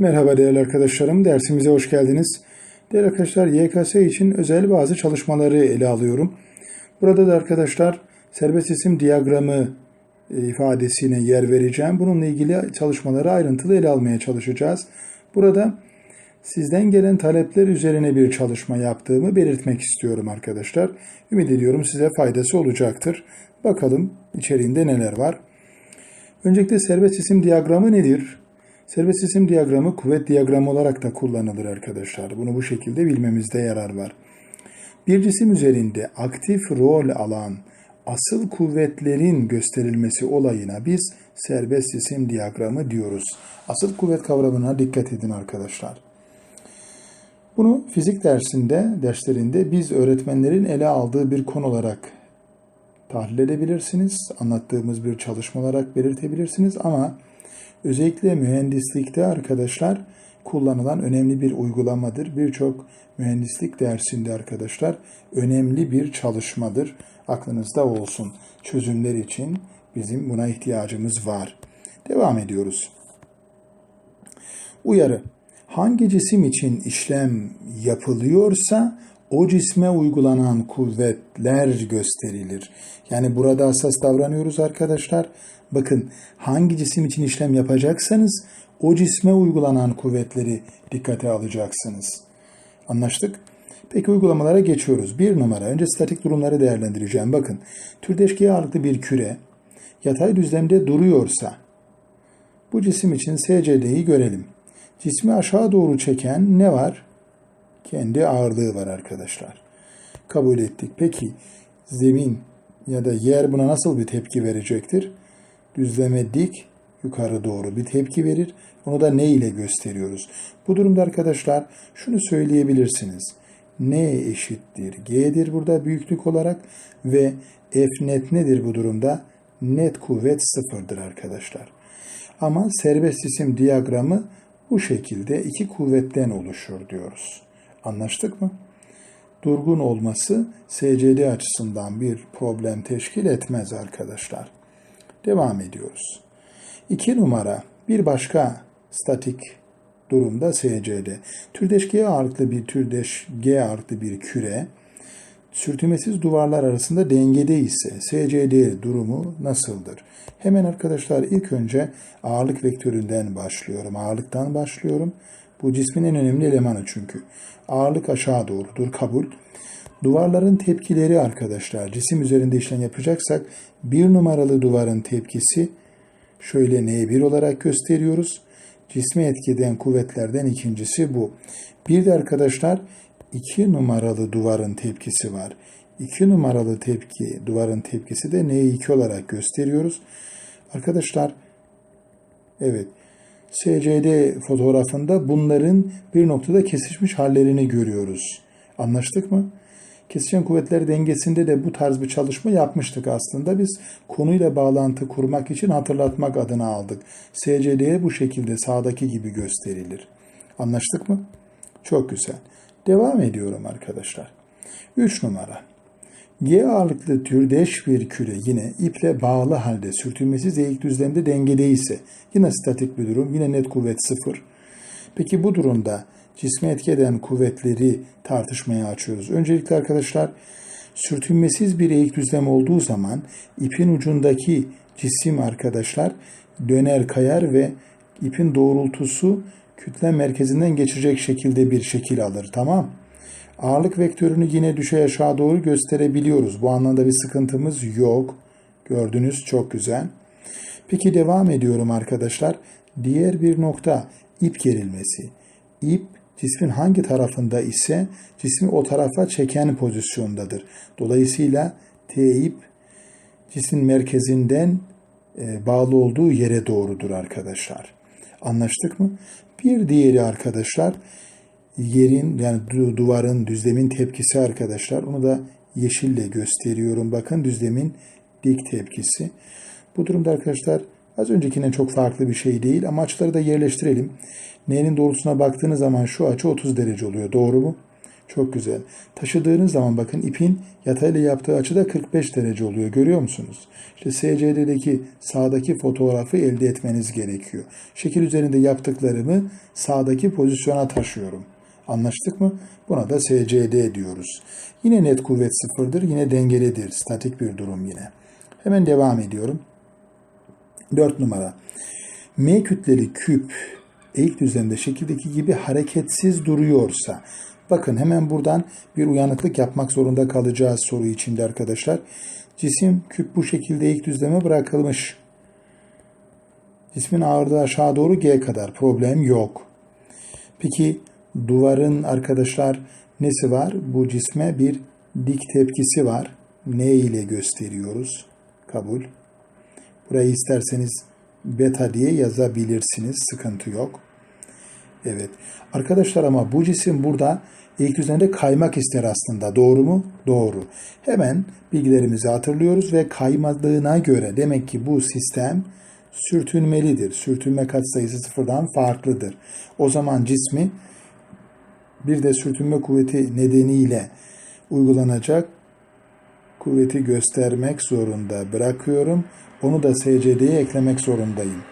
Merhaba değerli arkadaşlarım, dersimize hoş geldiniz. Değerli arkadaşlar, YKS için özel bazı çalışmaları ele alıyorum. Burada da arkadaşlar serbest isim diyagramı e, ifadesine yer vereceğim. Bununla ilgili çalışmaları ayrıntılı ele almaya çalışacağız. Burada sizden gelen talepler üzerine bir çalışma yaptığımı belirtmek istiyorum arkadaşlar. Ümit ediyorum size faydası olacaktır. Bakalım içeriğinde neler var. Öncelikle serbest isim diyagramı nedir? Serbest isim diyagramı kuvvet diyagramı olarak da kullanılır arkadaşlar. Bunu bu şekilde bilmemizde yarar var. Bir cisim üzerinde aktif rol alan asıl kuvvetlerin gösterilmesi olayına biz serbest isim diyagramı diyoruz. Asıl kuvvet kavramına dikkat edin arkadaşlar. Bunu fizik dersinde, derslerinde biz öğretmenlerin ele aldığı bir konu olarak tahlil edebilirsiniz. Anlattığımız bir çalışma olarak belirtebilirsiniz ama özellikle mühendislikte arkadaşlar kullanılan önemli bir uygulamadır. Birçok mühendislik dersinde arkadaşlar önemli bir çalışmadır. Aklınızda olsun. Çözümler için bizim buna ihtiyacımız var. Devam ediyoruz. Uyarı. Hangi cisim için işlem yapılıyorsa o cisme uygulanan kuvvetler gösterilir. Yani burada hassas davranıyoruz arkadaşlar. Bakın hangi cisim için işlem yapacaksanız o cisme uygulanan kuvvetleri dikkate alacaksınız. Anlaştık? Peki uygulamalara geçiyoruz. Bir numara. Önce statik durumları değerlendireceğim. Bakın türdeşkiye ağırlıklı bir küre yatay düzlemde duruyorsa bu cisim için SCD'yi görelim. Cismi aşağı doğru çeken ne var? Kendi ağırlığı var arkadaşlar. Kabul ettik. Peki zemin ya da yer buna nasıl bir tepki verecektir? Düzleme dik yukarı doğru bir tepki verir. Onu da ne ile gösteriyoruz? Bu durumda arkadaşlar şunu söyleyebilirsiniz. N eşittir G'dir burada büyüklük olarak ve F net nedir bu durumda? Net kuvvet sıfırdır arkadaşlar. Ama serbest isim diyagramı bu şekilde iki kuvvetten oluşur diyoruz. Anlaştık mı? Durgun olması SCD açısından bir problem teşkil etmez arkadaşlar. Devam ediyoruz. 2 numara bir başka statik durumda SCD. Türdeş G ağırlıklı bir türdeş G ağırlıklı bir küre sürtünmesiz duvarlar arasında dengede ise SCD durumu nasıldır? Hemen arkadaşlar ilk önce ağırlık vektöründen başlıyorum. Ağırlıktan başlıyorum. Bu cismin en önemli elemanı çünkü. Ağırlık aşağı doğrudur kabul. Duvarların tepkileri arkadaşlar cisim üzerinde işlem yapacaksak bir numaralı duvarın tepkisi şöyle N1 olarak gösteriyoruz. Cisme etkiden kuvvetlerden ikincisi bu. Bir de arkadaşlar 2 numaralı duvarın tepkisi var. 2 numaralı tepki, duvarın tepkisi de N2 olarak gösteriyoruz. Arkadaşlar evet SCD fotoğrafında bunların bir noktada kesişmiş hallerini görüyoruz. Anlaştık mı? Kesişen kuvvetler dengesinde de bu tarz bir çalışma yapmıştık aslında. Biz konuyla bağlantı kurmak için hatırlatmak adına aldık. SCD'ye bu şekilde sağdaki gibi gösterilir. Anlaştık mı? Çok güzel. Devam ediyorum arkadaşlar. 3 numara. G ağırlıklı türdeş bir küre yine iple bağlı halde sürtünmesiz eğik düzlemde dengede ise yine statik bir durum, yine net kuvvet sıfır. Peki bu durumda cisme etki eden kuvvetleri tartışmaya açıyoruz. Öncelikle arkadaşlar sürtünmesiz bir eğik düzlem olduğu zaman ipin ucundaki cisim arkadaşlar döner kayar ve ipin doğrultusu kütle merkezinden geçecek şekilde bir şekil alır. Tamam. Ağırlık vektörünü yine düşey aşağı doğru gösterebiliyoruz. Bu anlamda bir sıkıntımız yok. Gördünüz çok güzel. Peki devam ediyorum arkadaşlar. Diğer bir nokta ip gerilmesi. İp cismin hangi tarafında ise cismi o tarafa çeken pozisyondadır. Dolayısıyla T ip cismin merkezinden e, bağlı olduğu yere doğrudur arkadaşlar. Anlaştık mı? Bir diğeri arkadaşlar yerin yani duvarın düzlemin tepkisi arkadaşlar. Onu da yeşille gösteriyorum. Bakın düzlemin dik tepkisi. Bu durumda arkadaşlar az öncekinden çok farklı bir şey değil ama açıları da yerleştirelim. N'nin doğrultusuna baktığınız zaman şu açı 30 derece oluyor. Doğru mu? Çok güzel. Taşıdığınız zaman bakın ipin yatayla yaptığı açı da 45 derece oluyor. Görüyor musunuz? İşte SCD'deki sağdaki fotoğrafı elde etmeniz gerekiyor. Şekil üzerinde yaptıklarımı sağdaki pozisyona taşıyorum. Anlaştık mı? Buna da SCD diyoruz. Yine net kuvvet sıfırdır. Yine dengelidir. Statik bir durum yine. Hemen devam ediyorum. 4 numara. M kütleli küp eğik düzlemde şekildeki gibi hareketsiz duruyorsa bakın hemen buradan bir uyanıklık yapmak zorunda kalacağız soru içinde arkadaşlar. Cisim küp bu şekilde eğik düzleme bırakılmış. Cismin ağırlığı aşağı doğru G kadar problem yok. Peki duvarın arkadaşlar nesi var? Bu cisme bir dik tepkisi var. Ne ile gösteriyoruz? Kabul. Burayı isterseniz beta diye yazabilirsiniz. Sıkıntı yok. Evet. Arkadaşlar ama bu cisim burada ilk düzende kaymak ister aslında. Doğru mu? Doğru. Hemen bilgilerimizi hatırlıyoruz ve kaymadığına göre demek ki bu sistem sürtünmelidir. Sürtünme katsayısı sıfırdan farklıdır. O zaman cismi bir de sürtünme kuvveti nedeniyle uygulanacak kuvveti göstermek zorunda bırakıyorum. Onu da SCD'ye eklemek zorundayım.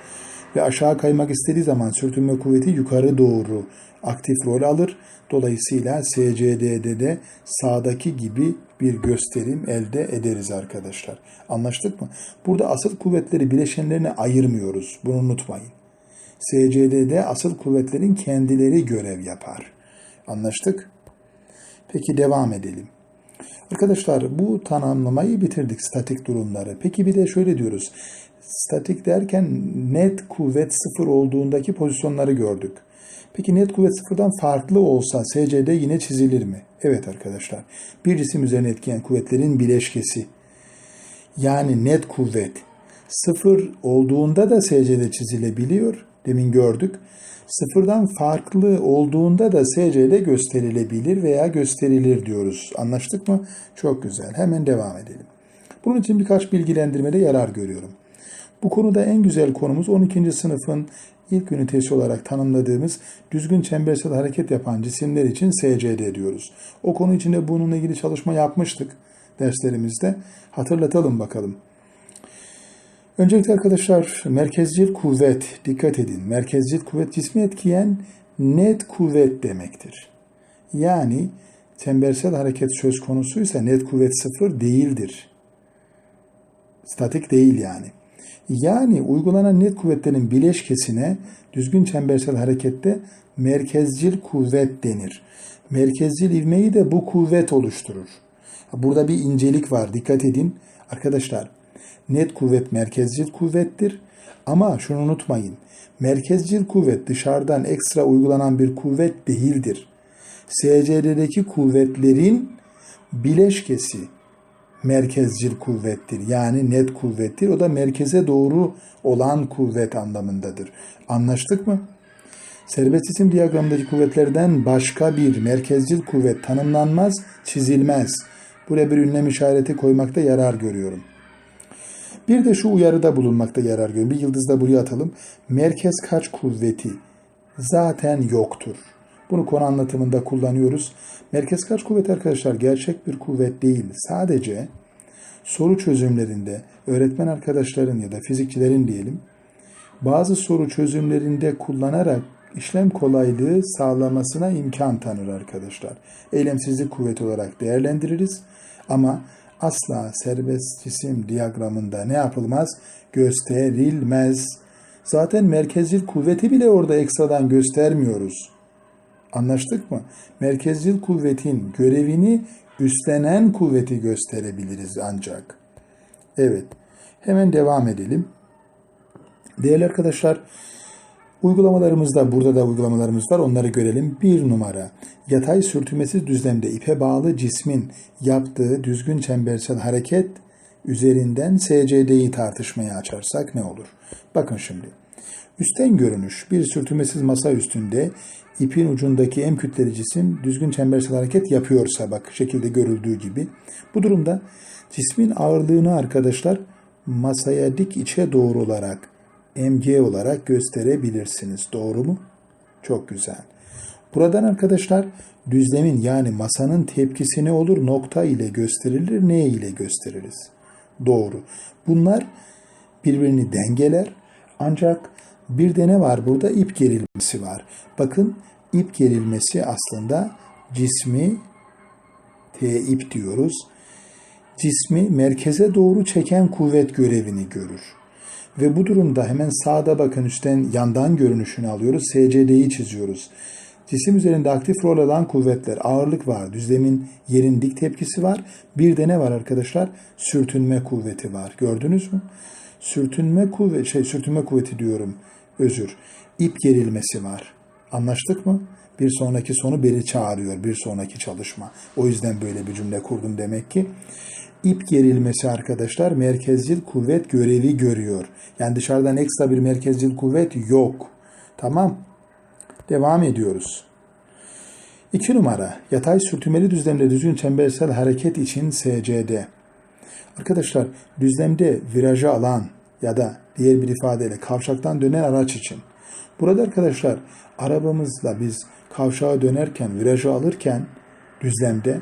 Ve aşağı kaymak istediği zaman sürtünme kuvveti yukarı doğru aktif rol alır. Dolayısıyla SCD'de de sağdaki gibi bir gösterim elde ederiz arkadaşlar. Anlaştık mı? Burada asıl kuvvetleri bileşenlerine ayırmıyoruz. Bunu unutmayın. SCD'de asıl kuvvetlerin kendileri görev yapar. Anlaştık? Peki devam edelim. Arkadaşlar bu tanımlamayı bitirdik statik durumları. Peki bir de şöyle diyoruz. Statik derken net kuvvet sıfır olduğundaki pozisyonları gördük. Peki net kuvvet sıfırdan farklı olsa SCD yine çizilir mi? Evet arkadaşlar. Bir cisim üzerine etkileyen kuvvetlerin bileşkesi. Yani net kuvvet sıfır olduğunda da SCD çizilebiliyor. Demin gördük. Sıfırdan farklı olduğunda da SCD gösterilebilir veya gösterilir diyoruz. Anlaştık mı? Çok güzel. Hemen devam edelim. Bunun için birkaç bilgilendirmede yarar görüyorum. Bu konuda en güzel konumuz 12. sınıfın ilk ünitesi olarak tanımladığımız düzgün çembersel hareket yapan cisimler için SCD diyoruz. O konu içinde bununla ilgili çalışma yapmıştık derslerimizde. Hatırlatalım bakalım. Öncelikle arkadaşlar merkezcil kuvvet dikkat edin. Merkezcil kuvvet cismi etkileyen net kuvvet demektir. Yani çembersel hareket söz konusuysa net kuvvet sıfır değildir. Statik değil yani. Yani uygulanan net kuvvetlerin bileşkesine düzgün çembersel harekette merkezcil kuvvet denir. Merkezcil ivmeyi de bu kuvvet oluşturur. Burada bir incelik var dikkat edin. Arkadaşlar net kuvvet merkezcil kuvvettir. Ama şunu unutmayın. Merkezcil kuvvet dışarıdan ekstra uygulanan bir kuvvet değildir. SCD'deki kuvvetlerin bileşkesi merkezcil kuvvettir. Yani net kuvvettir. O da merkeze doğru olan kuvvet anlamındadır. Anlaştık mı? Serbest cisim diyagramındaki kuvvetlerden başka bir merkezcil kuvvet tanımlanmaz, çizilmez. Buraya bir ünlem işareti koymakta yarar görüyorum. Bir de şu uyarıda bulunmakta yarar görüyorum. Bir yıldız da buraya atalım. Merkez kaç kuvveti zaten yoktur. Bunu konu anlatımında kullanıyoruz. Merkez kaç kuvvet arkadaşlar gerçek bir kuvvet değil. Sadece soru çözümlerinde öğretmen arkadaşların ya da fizikçilerin diyelim bazı soru çözümlerinde kullanarak işlem kolaylığı sağlamasına imkan tanır arkadaşlar. Eylemsizlik kuvveti olarak değerlendiririz ama asla serbest cisim diyagramında ne yapılmaz? Gösterilmez. Zaten merkezcil kuvveti bile orada ekstradan göstermiyoruz. Anlaştık mı? Merkezcil kuvvetin görevini üstlenen kuvveti gösterebiliriz ancak. Evet. Hemen devam edelim. Değerli arkadaşlar, uygulamalarımızda, burada da uygulamalarımız var. Onları görelim. Bir numara. Yatay sürtünmesiz düzlemde ipe bağlı cismin yaptığı düzgün çembersel hareket üzerinden SCD'yi tartışmaya açarsak ne olur? Bakın şimdi. Üstten görünüş bir sürtünmesiz masa üstünde ipin ucundaki en kütleli cisim düzgün çembersel hareket yapıyorsa bak şekilde görüldüğü gibi. Bu durumda cismin ağırlığını arkadaşlar masaya dik içe doğru olarak mg olarak gösterebilirsiniz. Doğru mu? Çok güzel. Buradan arkadaşlar düzlemin yani masanın tepkisi ne olur? Nokta ile gösterilir, ne ile gösteririz? Doğru. Bunlar birbirini dengeler. Ancak bir de ne var burada? İp gerilmesi var. Bakın ip gerilmesi aslında cismi T ip diyoruz. Cismi merkeze doğru çeken kuvvet görevini görür. Ve bu durumda hemen sağda bakın üstten yandan görünüşünü alıyoruz. SCD'yi çiziyoruz. Cisim üzerinde aktif rol alan kuvvetler, ağırlık var, düzlemin yerin dik tepkisi var. Bir de ne var arkadaşlar? Sürtünme kuvveti var. Gördünüz mü? Sürtünme kuvveti, şey sürtünme kuvveti diyorum. Özür. İp gerilmesi var. Anlaştık mı? Bir sonraki sonu beri çağırıyor. Bir sonraki çalışma. O yüzden böyle bir cümle kurdum demek ki. İp gerilmesi arkadaşlar merkezcil kuvvet görevi görüyor. Yani dışarıdan ekstra bir merkezcil kuvvet yok. Tamam. Devam ediyoruz. 2 numara. Yatay sürtünmeli düzlemde düzgün çembersel hareket için SCD. Arkadaşlar düzlemde virajı alan ya da diğer bir ifadeyle kavşaktan dönen araç için. Burada arkadaşlar arabamızla biz kavşağa dönerken, virajı alırken düzlemde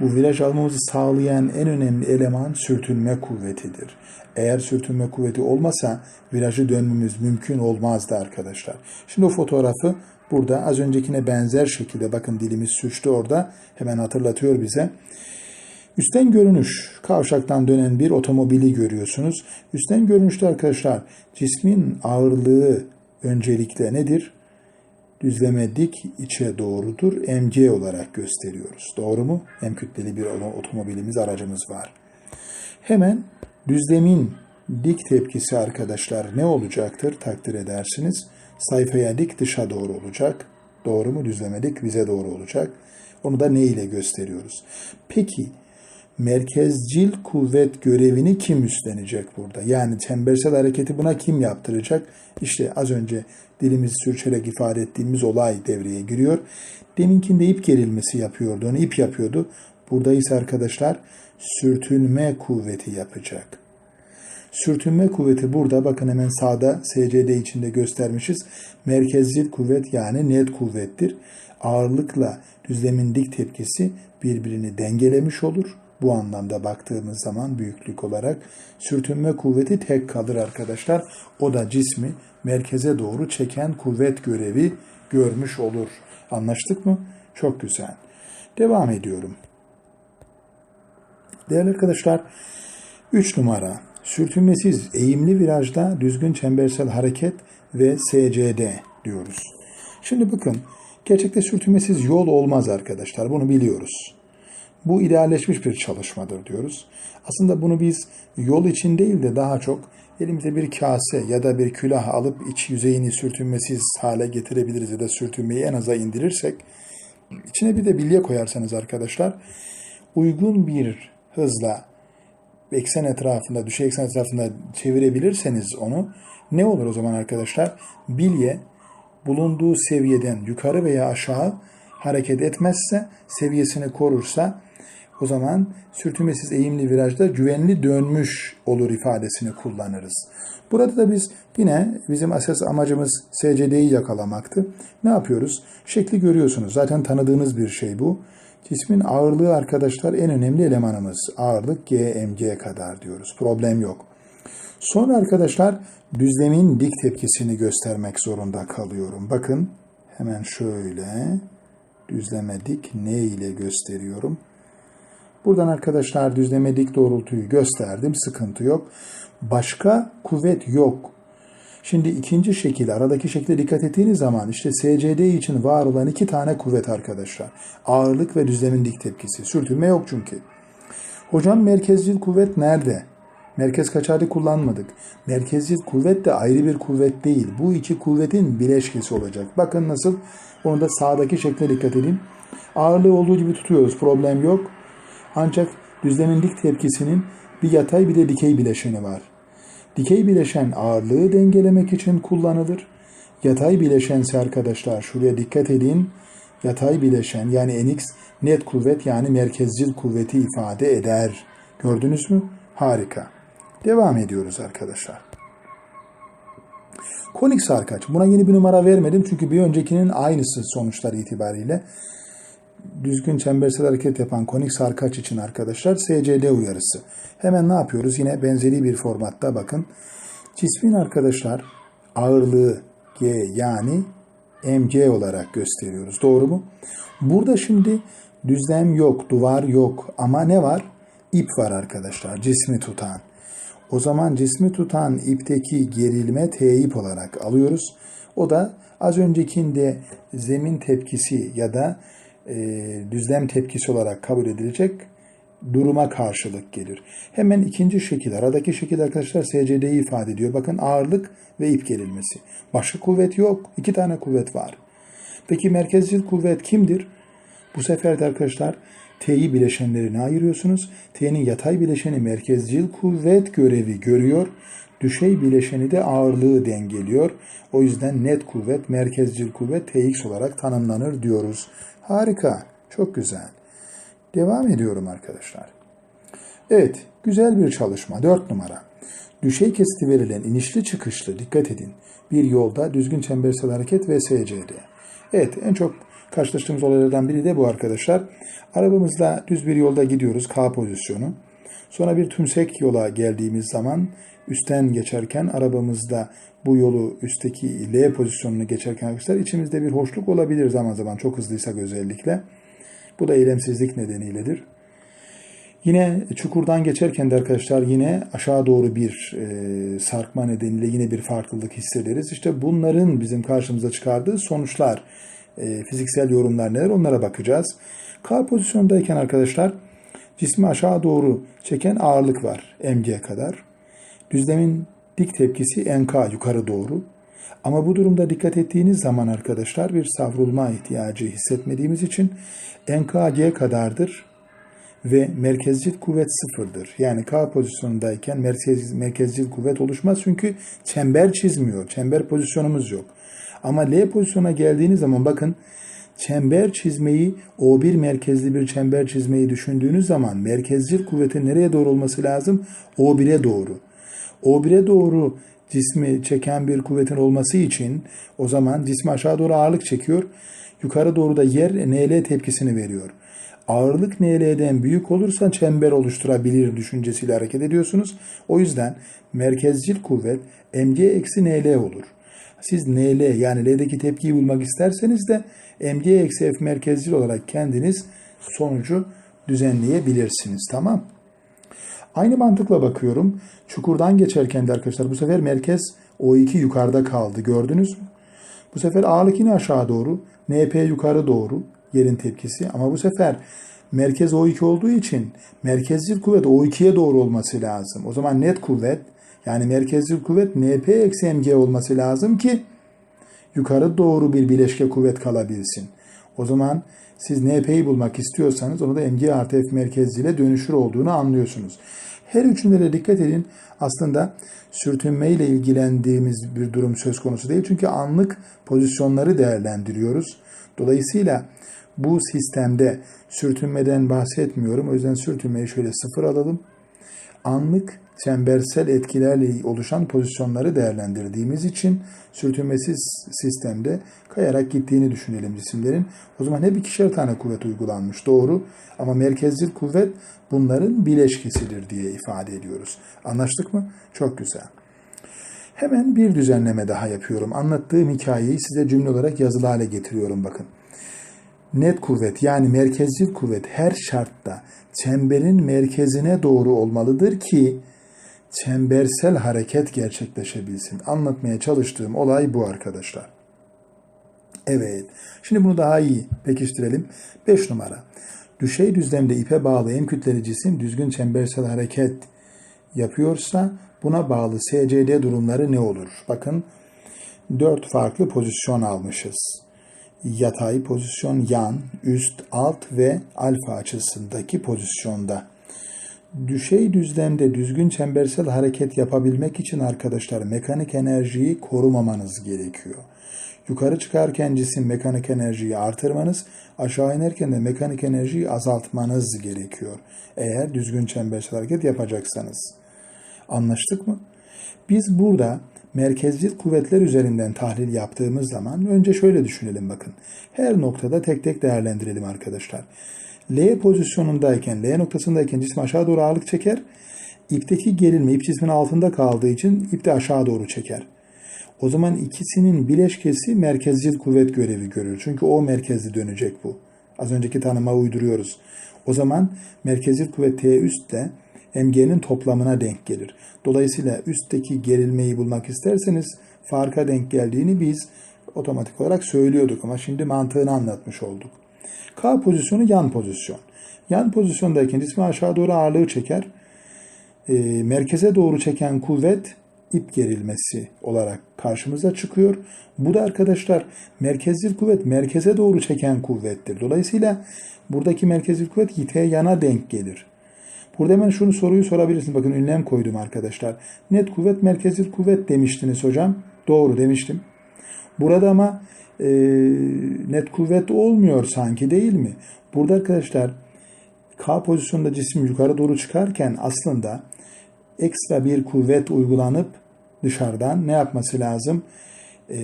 bu viraj almamızı sağlayan en önemli eleman sürtünme kuvvetidir. Eğer sürtünme kuvveti olmasa virajı dönmemiz mümkün olmazdı arkadaşlar. Şimdi o fotoğrafı burada az öncekine benzer şekilde bakın dilimiz sürçtü orada hemen hatırlatıyor bize. Üstten görünüş, kavşaktan dönen bir otomobili görüyorsunuz. Üstten görünüşte arkadaşlar cismin ağırlığı öncelikle nedir? Düzleme dik içe doğrudur. MC olarak gösteriyoruz. Doğru mu? M kütleli bir otomobilimiz, aracımız var. Hemen düzlemin dik tepkisi arkadaşlar ne olacaktır? Takdir edersiniz. Sayfaya dik dışa doğru olacak. Doğru mu? Düzleme dik bize doğru olacak. Onu da ne ile gösteriyoruz? Peki merkezcil kuvvet görevini kim üstlenecek burada? Yani çembersel hareketi buna kim yaptıracak? İşte az önce dilimizi sürçerek ifade ettiğimiz olay devreye giriyor. Deminkinde ip gerilmesi yapıyordu, onu ip yapıyordu. Burada ise arkadaşlar sürtünme kuvveti yapacak. Sürtünme kuvveti burada bakın hemen sağda SCD içinde göstermişiz. Merkezcil kuvvet yani net kuvvettir. Ağırlıkla düzlemin dik tepkisi birbirini dengelemiş olur. Bu anlamda baktığımız zaman büyüklük olarak sürtünme kuvveti tek kalır arkadaşlar. O da cismi merkeze doğru çeken kuvvet görevi görmüş olur. Anlaştık mı? Çok güzel. Devam ediyorum. Değerli arkadaşlar 3 numara sürtünmesiz eğimli virajda düzgün çembersel hareket ve SCD diyoruz. Şimdi bakın gerçekte sürtünmesiz yol olmaz arkadaşlar bunu biliyoruz. Bu idealleşmiş bir çalışmadır diyoruz. Aslında bunu biz yol için değil de daha çok elimize bir kase ya da bir külah alıp iç yüzeyini sürtünmesiz hale getirebiliriz ya da sürtünmeyi en aza indirirsek içine bir de bilye koyarsanız arkadaşlar uygun bir hızla eksen etrafında, düşey eksen etrafında çevirebilirseniz onu ne olur o zaman arkadaşlar? Bilye bulunduğu seviyeden yukarı veya aşağı hareket etmezse, seviyesini korursa o zaman sürtünmesiz eğimli virajda güvenli dönmüş olur ifadesini kullanırız. Burada da biz yine bizim asas amacımız SCD'yi yakalamaktı. Ne yapıyoruz? Şekli görüyorsunuz. Zaten tanıdığınız bir şey bu. Cismin ağırlığı arkadaşlar en önemli elemanımız. Ağırlık GMG kadar diyoruz. Problem yok. Sonra arkadaşlar düzlemin dik tepkisini göstermek zorunda kalıyorum. Bakın hemen şöyle düzleme dik ne ile gösteriyorum? Buradan arkadaşlar düzleme dik doğrultuyu gösterdim. Sıkıntı yok. Başka kuvvet yok. Şimdi ikinci şekil, aradaki şekle dikkat ettiğiniz zaman işte SCD için var olan iki tane kuvvet arkadaşlar. Ağırlık ve düzlemin dik tepkisi. Sürtünme yok çünkü. Hocam merkezcil kuvvet nerede? Merkez kaçarı kullanmadık. Merkezcil kuvvet de ayrı bir kuvvet değil. Bu iki kuvvetin bileşkesi olacak. Bakın nasıl? Onu da sağdaki şekle dikkat edin. Ağırlığı olduğu gibi tutuyoruz. Problem yok. Ancak düzlemin dik tepkisinin bir yatay bir de dikey bileşeni var. Dikey bileşen ağırlığı dengelemek için kullanılır. Yatay bileşense arkadaşlar şuraya dikkat edin. Yatay bileşen yani NX net kuvvet yani merkezcil kuvveti ifade eder. Gördünüz mü? Harika. Devam ediyoruz arkadaşlar. Konik sarkaç. Buna yeni bir numara vermedim çünkü bir öncekinin aynısı sonuçlar itibariyle. Düzgün çembersel hareket yapan konik sarkaç için arkadaşlar SCD uyarısı. Hemen ne yapıyoruz? Yine benzeri bir formatta bakın. Cismin arkadaşlar ağırlığı G yani mg olarak gösteriyoruz. Doğru mu? Burada şimdi düzlem yok, duvar yok ama ne var? İp var arkadaşlar cismi tutan. O zaman cismi tutan ipteki gerilme T ip olarak alıyoruz. O da az öncekinde zemin tepkisi ya da e, düzlem tepkisi olarak kabul edilecek duruma karşılık gelir. Hemen ikinci şekil, aradaki şekil arkadaşlar SCD'yi ifade ediyor. Bakın ağırlık ve ip gerilmesi. Başka kuvvet yok. İki tane kuvvet var. Peki merkezcil kuvvet kimdir? Bu sefer de arkadaşlar T'yi bileşenlerine ayırıyorsunuz. T'nin yatay bileşeni merkezcil kuvvet görevi görüyor. Düşey bileşeni de ağırlığı dengeliyor. O yüzden net kuvvet, merkezcil kuvvet Tx olarak tanımlanır diyoruz. Harika, çok güzel. Devam ediyorum arkadaşlar. Evet, güzel bir çalışma. 4 numara. Düşey kesiti verilen inişli çıkışlı, dikkat edin, bir yolda düzgün çembersel hareket ve SCD. Evet, en çok karşılaştığımız olaylardan biri de bu arkadaşlar. Arabamızla düz bir yolda gidiyoruz, K pozisyonu. Sonra bir tümsek yola geldiğimiz zaman üstten geçerken arabamızda bu yolu üstteki L pozisyonunu geçerken arkadaşlar içimizde bir hoşluk olabilir zaman zaman çok hızlıysak özellikle. Bu da eylemsizlik nedeniyledir. Yine çukurdan geçerken de arkadaşlar yine aşağı doğru bir e, sarkma nedeniyle yine bir farklılık hissederiz. İşte bunların bizim karşımıza çıkardığı sonuçlar, e, fiziksel yorumlar neler onlara bakacağız. K pozisyondayken arkadaşlar cismi aşağı doğru çeken ağırlık var mg kadar. Düzlemin dik tepkisi nk yukarı doğru. Ama bu durumda dikkat ettiğiniz zaman arkadaşlar bir savrulma ihtiyacı hissetmediğimiz için NKG kadardır ve merkezcil kuvvet sıfırdır. Yani K pozisyonundayken merkez, merkezcil kuvvet oluşmaz çünkü çember çizmiyor. Çember pozisyonumuz yok. Ama L pozisyona geldiğiniz zaman bakın çember çizmeyi O1 merkezli bir çember çizmeyi düşündüğünüz zaman merkezcil kuvvetin nereye doğru olması lazım? O1'e doğru. O1'e doğru cismi çeken bir kuvvetin olması için o zaman cismi aşağı doğru ağırlık çekiyor. Yukarı doğru da yer NL tepkisini veriyor. Ağırlık NL'den büyük olursa çember oluşturabilir düşüncesiyle hareket ediyorsunuz. O yüzden merkezcil kuvvet mg eksi NL olur. Siz NL yani L'deki tepkiyi bulmak isterseniz de mg eksi F merkezcil olarak kendiniz sonucu düzenleyebilirsiniz. Tamam Aynı mantıkla bakıyorum. Çukurdan geçerken de arkadaşlar bu sefer merkez O2 yukarıda kaldı. Gördünüz mü? Bu sefer ağırlık yine aşağı doğru. MP yukarı doğru yerin tepkisi. Ama bu sefer merkez O2 olduğu için merkezcil kuvvet O2'ye doğru olması lazım. O zaman net kuvvet yani merkezcil kuvvet NP eksi mg olması lazım ki yukarı doğru bir bileşke kuvvet kalabilsin. O zaman siz NP'yi bulmak istiyorsanız onu da mg artı f merkezciyle dönüşür olduğunu anlıyorsunuz. Her üçünde de dikkat edin. Aslında sürtünme ile ilgilendiğimiz bir durum söz konusu değil. Çünkü anlık pozisyonları değerlendiriyoruz. Dolayısıyla bu sistemde sürtünmeden bahsetmiyorum. O yüzden sürtünmeyi şöyle sıfır alalım. Anlık çembersel etkilerle oluşan pozisyonları değerlendirdiğimiz için sürtünmesiz sistemde kayarak gittiğini düşünelim cisimlerin. O zaman hep ikişer tane kuvvet uygulanmış doğru ama merkezcil kuvvet bunların bileşkesidir diye ifade ediyoruz. Anlaştık mı? Çok güzel. Hemen bir düzenleme daha yapıyorum. Anlattığım hikayeyi size cümle olarak yazılı hale getiriyorum bakın. Net kuvvet yani merkezcil kuvvet her şartta çemberin merkezine doğru olmalıdır ki çembersel hareket gerçekleşebilsin. Anlatmaya çalıştığım olay bu arkadaşlar. Evet. Şimdi bunu daha iyi pekiştirelim. 5 numara. Düşey düzlemde ipe bağlı en kütleli cisim düzgün çembersel hareket yapıyorsa buna bağlı SCD durumları ne olur? Bakın 4 farklı pozisyon almışız. Yatay pozisyon, yan, üst, alt ve alfa açısındaki pozisyonda. Düşey düzlemde düzgün çembersel hareket yapabilmek için arkadaşlar mekanik enerjiyi korumamanız gerekiyor. Yukarı çıkarken cisim mekanik enerjiyi artırmanız, aşağı inerken de mekanik enerjiyi azaltmanız gerekiyor. Eğer düzgün çembersel hareket yapacaksanız. Anlaştık mı? Biz burada merkezcil kuvvetler üzerinden tahlil yaptığımız zaman önce şöyle düşünelim bakın. Her noktada tek tek değerlendirelim arkadaşlar. L pozisyonundayken, L noktasındayken cisim aşağı doğru ağırlık çeker. İpteki gerilme ip cismin altında kaldığı için ip de aşağı doğru çeker. O zaman ikisinin bileşkesi merkezcil kuvvet görevi görür. Çünkü o merkezli dönecek bu. Az önceki tanıma uyduruyoruz. O zaman merkezcil kuvvet T üstle MG'nin toplamına denk gelir. Dolayısıyla üstteki gerilmeyi bulmak isterseniz farka denk geldiğini biz otomatik olarak söylüyorduk ama şimdi mantığını anlatmış olduk. K pozisyonu yan pozisyon. Yan pozisyondayken cismi aşağı doğru ağırlığı çeker. E, merkeze doğru çeken kuvvet ip gerilmesi olarak karşımıza çıkıyor. Bu da arkadaşlar merkezcil kuvvet merkeze doğru çeken kuvvettir. Dolayısıyla buradaki merkezcil kuvvet yiteye yana denk gelir. Burada hemen şunu soruyu sorabilirsiniz. Bakın ünlem koydum arkadaşlar. Net kuvvet merkezcil kuvvet demiştiniz hocam. Doğru demiştim. Burada ama e, net kuvvet olmuyor sanki değil mi? Burada arkadaşlar K pozisyonda cisim yukarı doğru çıkarken aslında ekstra bir kuvvet uygulanıp dışarıdan ne yapması lazım? E,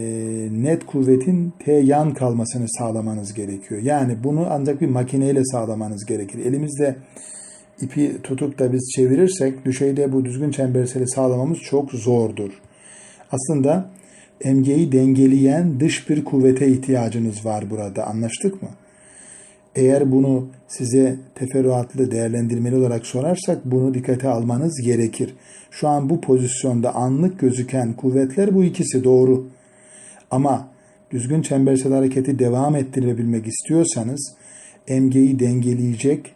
net kuvvetin T yan kalmasını sağlamanız gerekiyor. Yani bunu ancak bir makineyle sağlamanız gerekir. Elimizde ipi tutup da biz çevirirsek düşeyde bu düzgün çemberseli sağlamamız çok zordur. Aslında MG'yi dengeleyen dış bir kuvvete ihtiyacınız var burada. Anlaştık mı? Eğer bunu size teferruatlı değerlendirmeli olarak sorarsak bunu dikkate almanız gerekir. Şu an bu pozisyonda anlık gözüken kuvvetler bu ikisi doğru. Ama düzgün çembersel hareketi devam ettirebilmek istiyorsanız MG'yi dengeleyecek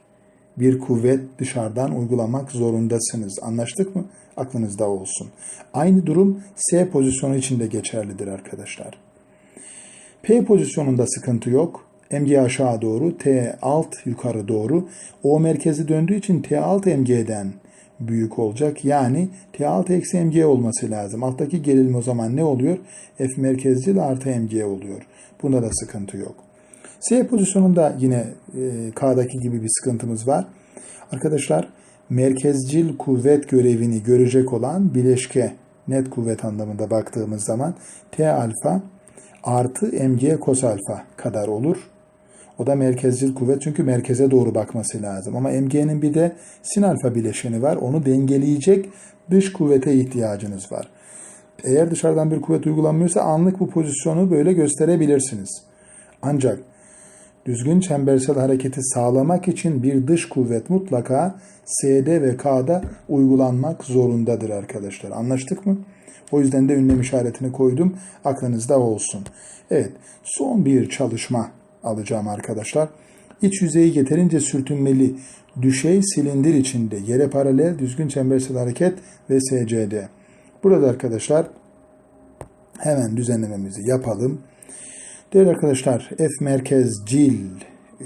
bir kuvvet dışarıdan uygulamak zorundasınız. Anlaştık mı? Aklınızda olsun. Aynı durum S pozisyonu için de geçerlidir arkadaşlar. P pozisyonunda sıkıntı yok. MG aşağı doğru, T alt yukarı doğru. O merkezi döndüğü için T alt MG'den büyük olacak. Yani T alt eksi MG olması lazım. Alttaki gerilme o zaman ne oluyor? F merkezcil artı MG oluyor. Bunda da sıkıntı yok. S pozisyonunda yine e, K'daki gibi bir sıkıntımız var. Arkadaşlar merkezcil kuvvet görevini görecek olan bileşke net kuvvet anlamında baktığımız zaman T alfa artı mg kos alfa kadar olur. O da merkezcil kuvvet çünkü merkeze doğru bakması lazım. Ama mg'nin bir de sin alfa bileşeni var. Onu dengeleyecek dış kuvvete ihtiyacınız var. Eğer dışarıdan bir kuvvet uygulanmıyorsa anlık bu pozisyonu böyle gösterebilirsiniz. Ancak düzgün çembersel hareketi sağlamak için bir dış kuvvet mutlaka SD ve K'da uygulanmak zorundadır arkadaşlar. Anlaştık mı? O yüzden de ünlem işaretini koydum. Aklınızda olsun. Evet, son bir çalışma alacağım arkadaşlar. İç yüzeyi yeterince sürtünmeli düşey silindir içinde yere paralel düzgün çembersel hareket ve SCD. Burada arkadaşlar hemen düzenlememizi yapalım. Değerli arkadaşlar F merkezcil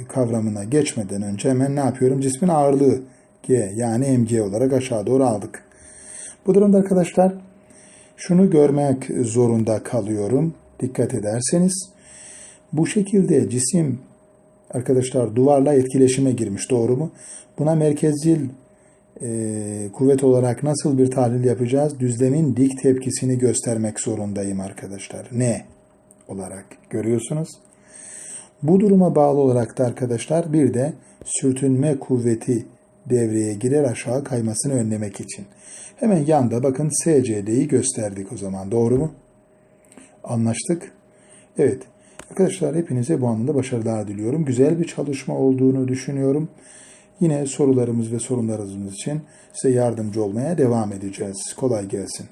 kavramına geçmeden önce hemen ne yapıyorum? Cismin ağırlığı G yani mg olarak aşağı doğru aldık. Bu durumda arkadaşlar şunu görmek zorunda kalıyorum. Dikkat ederseniz bu şekilde cisim arkadaşlar duvarla etkileşime girmiş doğru mu? Buna merkezcil e, kuvvet olarak nasıl bir tahlil yapacağız? Düzlemin dik tepkisini göstermek zorundayım arkadaşlar. Ne olarak görüyorsunuz? Bu duruma bağlı olarak da arkadaşlar bir de sürtünme kuvveti devreye girer aşağı kaymasını önlemek için. Hemen yanda bakın SCD'yi gösterdik o zaman. Doğru mu? Anlaştık. Evet. Arkadaşlar hepinize bu anlamda başarılar diliyorum. Güzel bir çalışma olduğunu düşünüyorum. Yine sorularımız ve sorunlarımız için size yardımcı olmaya devam edeceğiz. Kolay gelsin.